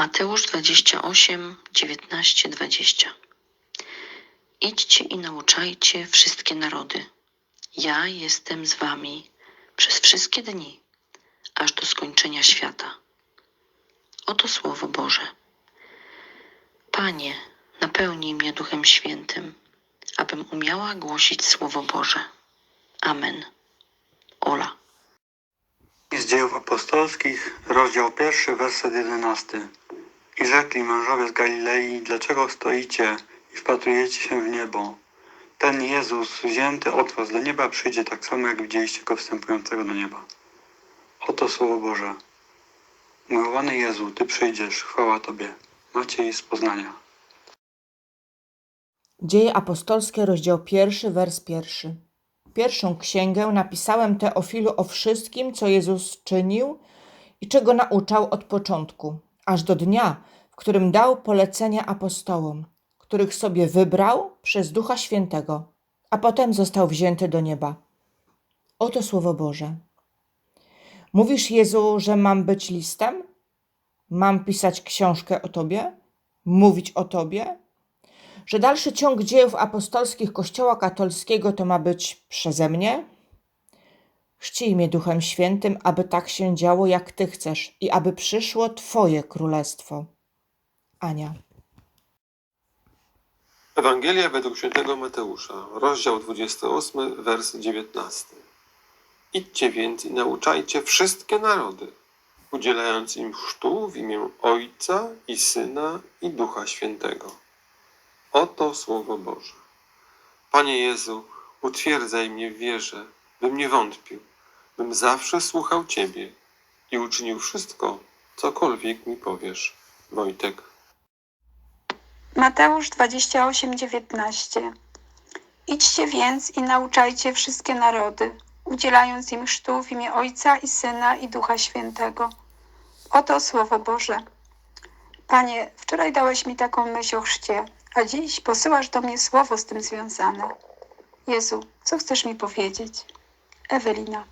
Mateusz 28, 19, 20. Idźcie i nauczajcie wszystkie narody. Ja jestem z wami przez wszystkie dni, aż do skończenia świata. Oto Słowo Boże. Panie, napełnij mnie Duchem Świętym, abym umiała głosić Słowo Boże. Amen. Ola. Z dziejów apostolskich, rozdział pierwszy, werset jedenasty. I rzekli mężowie z Galilei, dlaczego stoicie i wpatrujecie się w niebo? Ten Jezus, wzięty od was do nieba, przyjdzie tak samo, jak widzieliście go wstępującego do nieba. Oto Słowo Boże. Umiłowany Jezu, Ty przyjdziesz, chwała Tobie. Maciej z Poznania. Dzieje apostolskie, rozdział pierwszy, wers pierwszy. Pierwszą księgę napisałem Teofilu o wszystkim, co Jezus czynił i czego nauczał od początku, aż do dnia, w którym dał polecenia apostołom, których sobie wybrał przez Ducha Świętego, a potem został wzięty do nieba. Oto Słowo Boże. Mówisz, Jezu, że mam być listem? Mam pisać książkę o Tobie? Mówić o Tobie? że dalszy ciąg dziejów apostolskich Kościoła katolickiego to ma być przeze mnie? Chrzcij mnie Duchem Świętym, aby tak się działo, jak Ty chcesz i aby przyszło Twoje królestwo. Ania. Ewangelia według świętego Mateusza, rozdział 28, wers 19. Idźcie więc i nauczajcie wszystkie narody, udzielając im chrztu w imię Ojca i Syna i Ducha Świętego. Oto Słowo Boże. Panie Jezu, utwierdzaj mnie w wierze, bym nie wątpił, bym zawsze słuchał Ciebie i uczynił wszystko, cokolwiek mi powiesz. Wojtek. Mateusz 28:19 Idźcie więc i nauczajcie wszystkie narody, udzielając im chrztu w imię Ojca i Syna i Ducha Świętego. Oto Słowo Boże. Panie, wczoraj dałeś mi taką myśl o chrzcie, a dziś posyłasz do mnie słowo z tym związane. Jezu, co chcesz mi powiedzieć? Ewelina.